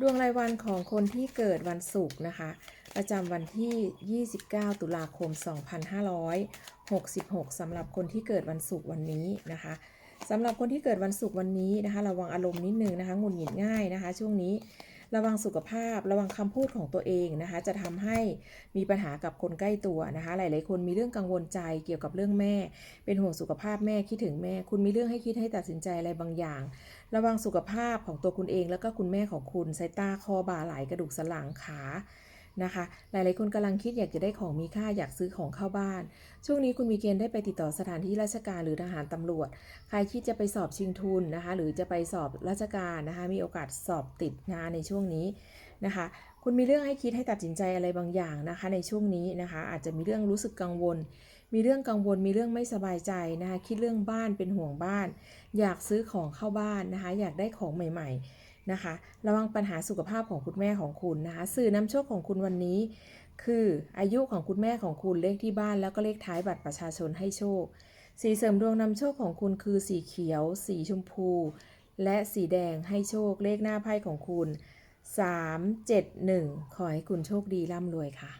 ดวงรายวันของคนที่เกิดวันศุกร์นะคะ ประจำวันที่ 29 ตุลาคม 2566สำหรับคนที่เกิดวันศุกร์วันนี้นะคะสำหรับคนที่เกิดวันศุกร์วันนี้นะคะ ระวังอารมณ์นิดนึงนะคะหงุดหงิดง่ายนะคะ ช่วงนี้ ระวังสุขภาพ ระวังคำพูดของตัวเองนะคะ จะทำให้มีปัญหากับคนใกล้ตัวนะคะ หลาย ๆ คนมีเรื่องกังวลใจเกี่ยวกับเรื่องแม่ เป็นห่วงสุขภาพแม่คิดถึงแม่ คุณมีเรื่องให้คิดให้ตัดสินใจอะไรบางอย่าง ระวังสุขภาพของตัวคุณเองแล้วก็คุณแม่ของคุณสายตาคอบ่าไหลกระดูกสันหลังขา นะคะ หลายๆคนกำลังคิดอยากจะได้ของมีค่าอยากซื้อของเข้าบ้าน ช่วงนี้คุณมีเกณฑ์ได้ไปติดต่อสถานที่ราชการหรือทหารตำรวจ ใครคิดจะไปสอบชิงทุนนะคะ หรือจะไปสอบราชการนะคะ มีโอกาสสอบติดงานในช่วงนี้นะคะคุณมีเรื่องให้คิดให้ตัดสินใจอะไรบางอย่างนะคะ ในช่วงนี้นะคะ อาจจะมีเรื่องรู้สึกกังวล มีเรื่องกังวล มีเรื่องไม่สบายใจนะคะ คิดเรื่องบ้านเป็นห่วงบ้าน อยากซื้อของเข้าบ้านนะคะ อยากได้ของใหม่ ๆ นะคะ ระวังปัญหาสุขภาพของคุณแม่ของคุณนะคะ สื่อนำโชคของคุณวันนี้ คืออายุของคุณแม่ของคุณเลขที่บ้านแล้วก็เลขท้ายบัตรประชาชนให้โชค สีเสริมดวงนำโชคของคุณคือสีเขียว สีชมพู และสีแดงให้โชคเลขหน้าไพ่ของคุณ 3 7 1 ขอให้คุณโชคดีร่ำรวยค่ะ